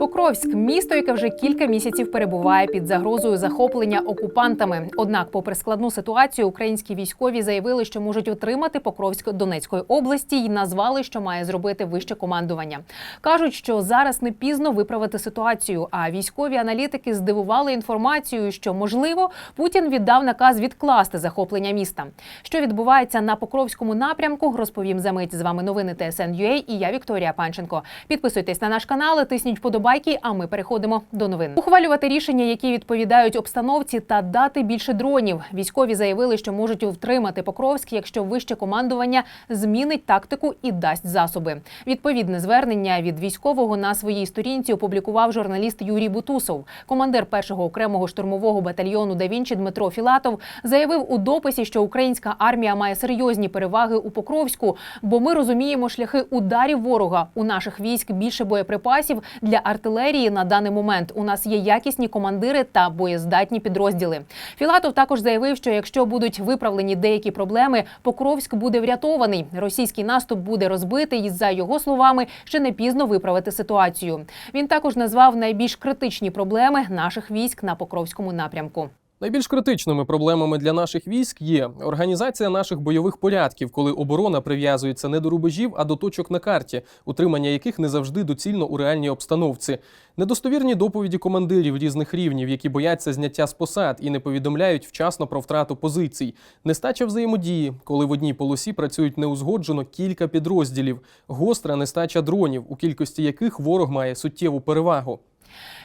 Покровськ місто, яке вже кілька місяців перебуває під загрозою захоплення окупантами. Однак, попри складну ситуацію, українські військові заявили, що можуть отримати Покровськ Донецької області і назвали, що має зробити вище командування. кажуть, що зараз не пізно виправити ситуацію. А військові аналітики здивували інформацією, що можливо Путін віддав наказ відкласти захоплення міста. Що відбувається на Покровському напрямку, розповім за мить. З вами новини ТСН.UA і я Вікторія Панченко. Підписуйтесь на наш канал, тисніть вподобайки, а ми переходимо до новин. Ухвалювати рішення, які відповідають обстановці, та дати більше дронів. Військові заявили, що можуть втримати Покровськ, якщо вище командування змінить тактику і дасть засоби. Відповідне звернення від військового на своїй сторінці опублікував журналіст Юрій Бутусов. Командир першого окремого штурмового батальйону «Да Вінчі» Дмитро Філатов заявив у дописі, що українська армія має серйозні переваги у Покровську, бо ми розуміємо шляхи ударів ворога. У наших військ більше боєприпасів для артилерії на даний момент. У нас є якісні командири та боєздатні підрозділи. Філатов також заявив, що якщо будуть виправлені деякі проблеми, Покровськ буде врятований. Російський наступ буде розбитий. І за його словами, ще не пізно виправити ситуацію. Він також назвав найбільш критичні проблеми наших військ на Покровському напрямку. Найбільш критичними проблемами для наших військ є організація наших бойових порядків, коли оборона прив'язується не до рубежів, а до точок на карті, утримання яких не завжди доцільно у реальній обстановці. Недостовірні доповіді командирів різних рівнів, які бояться зняття з посад і не повідомляють вчасно про втрату позицій. Нестача взаємодії, коли в одній полосі працюють неузгоджено кілька підрозділів, гостра нестача дронів, у кількості яких ворог має суттєву перевагу.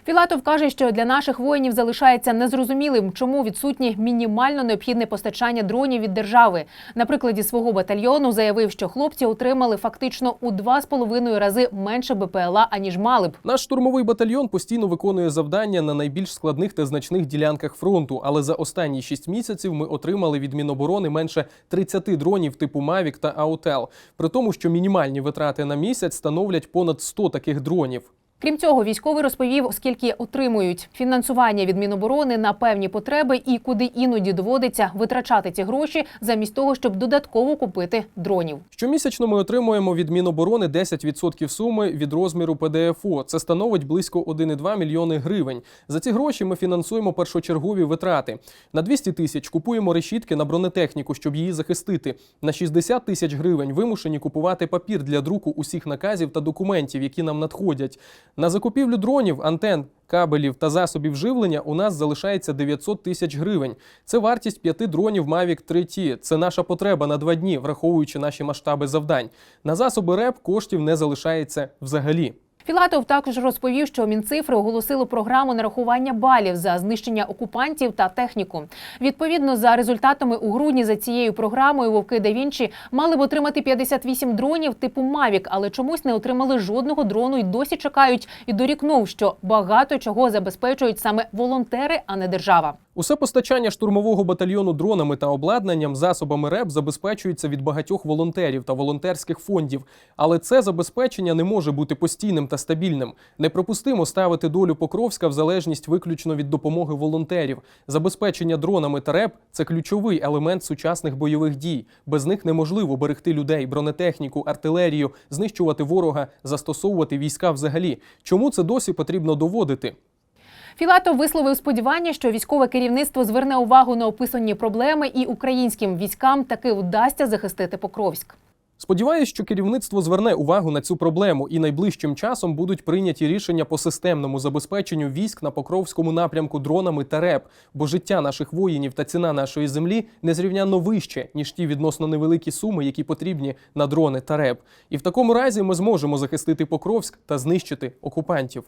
Філатов каже, що для наших воїнів залишається незрозумілим, чому відсутні мінімально необхідне постачання дронів від держави. На прикладі свого батальйону заявив, що хлопці отримали фактично у два з половиною рази менше БПЛА, аніж мали б. Наш штурмовий батальйон постійно виконує завдання на найбільш складних та значних ділянках фронту. Але за останні шість місяців ми отримали від Міноборони менше 30 дронів типу Mavic та Autel. При тому, що мінімальні витрати на місяць становлять понад 100 таких дронів. Крім цього, військовий розповів, скільки отримують фінансування від Міноборони на певні потреби і куди іноді доводиться витрачати ці гроші замість того, щоб додатково купити дронів. Щомісячно ми отримуємо від Міноборони 10% суми від розміру ПДФО. Це становить близько 1,2 мільйони гривень. За ці гроші ми фінансуємо першочергові витрати. На 200 тисяч купуємо решітки на бронетехніку, щоб її захистити. На 60 тисяч гривень вимушені купувати папір для друку усіх наказів та документів, які нам надходять. На закупівлю дронів, антен, кабелів та засобів живлення у нас залишається 900 тисяч гривень. Це вартість п'яти дронів Mavic 3T. Це наша потреба на два дні, враховуючи наші масштаби завдань. На засоби РЕП коштів не залишається взагалі. Філатов також розповів, що Мінцифри оголосили програму нарахування балів за знищення окупантів та техніку. Відповідно, за результатами у грудні за цією програмою вовки да Вінчі мали б отримати 58 дронів типу Мавік, але чомусь не отримали жодного дрону і досі чекають. І дорікнув, що багато чого забезпечують саме волонтери, а не держава. Усе постачання штурмового батальйону дронами та обладнанням, засобами РЕП забезпечується від багатьох волонтерів та волонтерських фондів. Але це забезпечення не може бути постійним та стабільним. Неприпустимо ставити долю Покровська в залежність виключно від допомоги волонтерів. Забезпечення дронами та РЕП це ключовий елемент сучасних бойових дій. Без них неможливо берегти людей, бронетехніку, артилерію, знищувати ворога, застосовувати війська взагалі. Чому це досі потрібно доводити? Філатов висловив сподівання, що військове керівництво зверне увагу на описані проблеми, і українським військам таки вдасться захистити Покровськ. Сподіваюсь, що керівництво зверне увагу на цю проблему і найближчим часом будуть прийняті рішення по системному забезпеченню військ на Покровському напрямку дронами та РЕП, бо життя наших воїнів та ціна нашої землі незрівнянно вище, ніж ті відносно невеликі суми, які потрібні на дрони та РЕП. І в такому разі ми зможемо захистити Покровськ та знищити окупантів.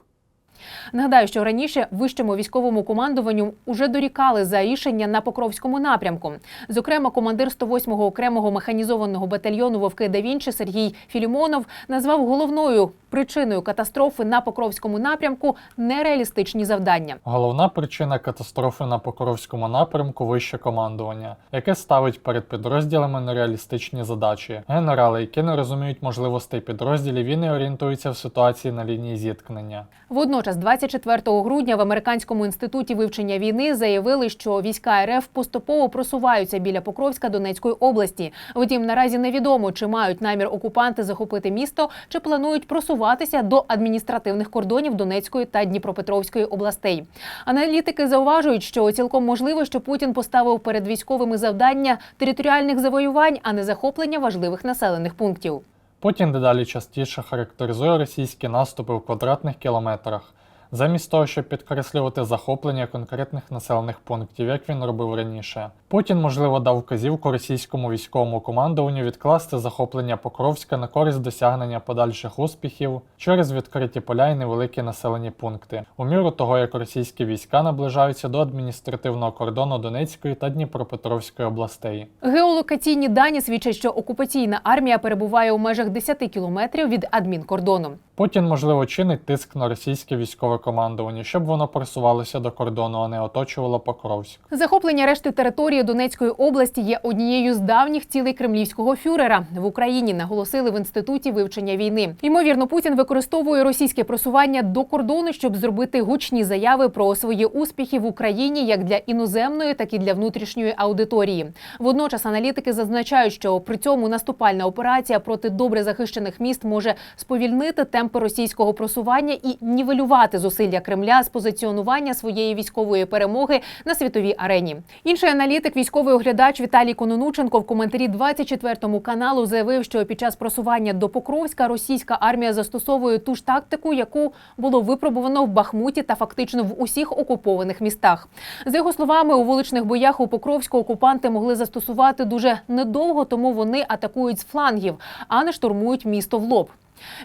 Нагадаю, що раніше вищому військовому командуванню уже дорікали за рішення на Покровському напрямку. Зокрема, командир 108-го окремого механізованого батальйону Вовки да Вінчі Сергій Філімонов назвав головною причиною катастрофи на Покровському напрямку нереалістичні завдання. Головна причина катастрофи на Покровському напрямку вище командування, яке ставить перед підрозділами нереалістичні задачі. Генерали, які не розуміють можливостей підрозділів і не орієнтуються в ситуації на лінії зіткнення. Водночас Водночас, 24 грудня в американському інституті вивчення війни заявили, що війська РФ поступово просуваються біля Покровська Донецької області. Втім, наразі невідомо, чи мають намір окупанти захопити місто, чи планують просуватися до адміністративних кордонів Донецької та Дніпропетровської областей. Аналітики зауважують, що цілком можливо, що Путін поставив перед військовими завдання територіальних завоювань, а не захоплення важливих населених пунктів. Путін дедалі частіше характеризує російські наступи в квадратних кілометрах, замість того, щоб підкреслювати захоплення конкретних населених пунктів, як він робив раніше. Путін, можливо, дав вказівку російському військовому командуванню відкласти захоплення Покровська на користь досягнення подальших успіхів через відкриті поля і невеликі населені пункти, у міру того, як російські війська наближаються до адміністративного кордону Донецької та Дніпропетровської областей. Геолокаційні дані свідчать, що окупаційна армія перебуває у межах 10 кілометрів від адмінкордону. Путін, можливо, чинить тиск на російське військове командування, щоб воно просувалося до кордону, а не оточувало Покровськ. Захоплення решти території Донецької області є однією з давніх цілей кремлівського фюрера в Україні. Наголосили в інституті вивчення війни. Ймовірно, Путін використовує російське просування до кордону, щоб зробити гучні заяви про свої успіхи в Україні як для іноземної, так і для внутрішньої аудиторії. Водночас аналітики зазначають, що при цьому наступальна операція проти добре захищених міст може сповільнити темпи російського просування і нівелювати зусилля Кремля з позиціонування своєї військової перемоги на світовій арені. Інший аналітик, військовий оглядач Віталій Кононученко в коментарі 24 каналу заявив, що під час просування до Покровська російська армія застосовує ту ж тактику, яку було випробувано в Бахмуті та фактично в усіх окупованих містах. За його словами, у вуличних боях у Покровську окупанти могли застосувати дуже недовго, тому вони атакують з флангів, а не штурмують місто в лоб.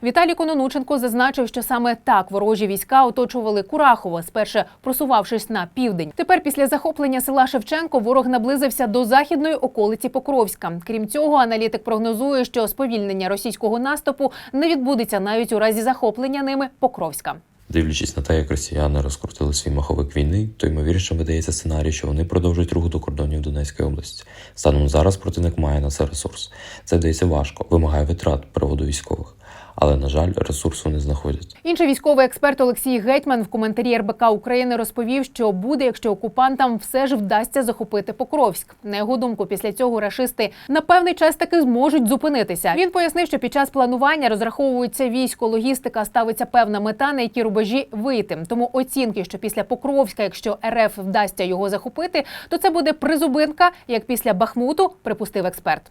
Віталій Кононученко зазначив, що саме так ворожі війська оточували Курахово, спершу просувавшись на південь. Тепер, після захоплення села Шевченко, ворог наблизився до західної околиці Покровська. Крім цього, аналітик прогнозує, що сповільнення російського наступу не відбудеться навіть у разі захоплення ними Покровська. Дивлячись на те, як росіяни розкрутили свій маховик війни, то ймовірніше видається сценарій, що вони продовжують рух до кордонів Донецької області. Станом зараз противник має на це ресурс. Це дається важко, вимагає витрат проводу військових. Але, на жаль, ресурсу не знаходять. Інший військовий експерт Олексій Гетьман в коментарі РБК України розповів, що буде, якщо окупантам все ж вдасться захопити Покровськ. На його думку, після цього рашисти на певний час таки зможуть зупинитися. Він пояснив, що під час планування розраховується військо, логістика, ставиться певна мета, на які рубежі вийти. Тому оцінки, що після Покровська, якщо РФ вдасться його захопити, то це буде призубинка, як після Бахмуту, припустив експерт.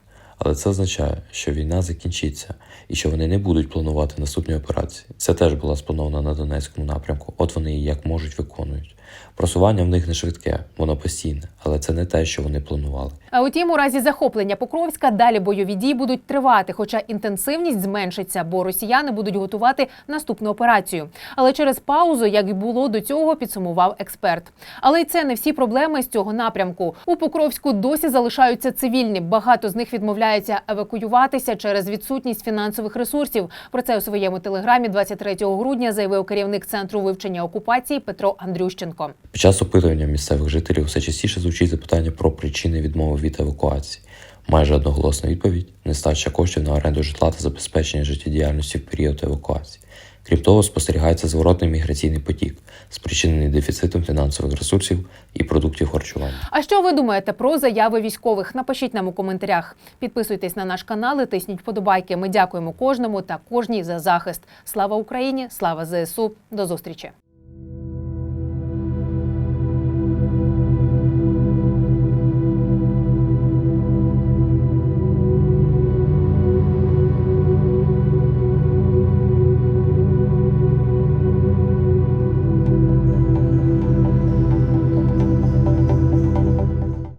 Але це означає, що війна закінчиться і що вони не будуть планувати наступні операції. Це теж була спланована на Донецькому напрямку. От вони її як можуть виконують. Просування в них не швидке, воно постійне, але це не те, що вони планували. А утім, у разі захоплення Покровська далі бойові дії будуть тривати, хоча інтенсивність зменшиться, бо росіяни будуть готувати наступну операцію. Але через паузу, як і було до цього, підсумував експерт. Але й це не всі проблеми з цього напрямку. У Покровську досі залишаються цивільні. Багато з них відмовляються евакуюватися через відсутність фінансових ресурсів. Про це у своєму телеграмі 23 грудня заявив керівник центру вивчення окупації Петро Андрющенко. Під час опитування місцевих жителів все частіше звучить запитання про причини відмови від евакуації. Майже одноголосна відповідь нестача коштів на оренду житла та забезпечення життєдіяльності в період евакуації. Крім того, спостерігається зворотний міграційний потік, спричинений дефіцитом фінансових ресурсів і продуктів харчування. А що ви думаєте про заяви військових? Напишіть нам у коментарях. Підписуйтесь на наш канал і тисніть вподобайки. Ми дякуємо кожному та кожній за захист. Слава Україні! Слава ЗСУ! До зустрічі!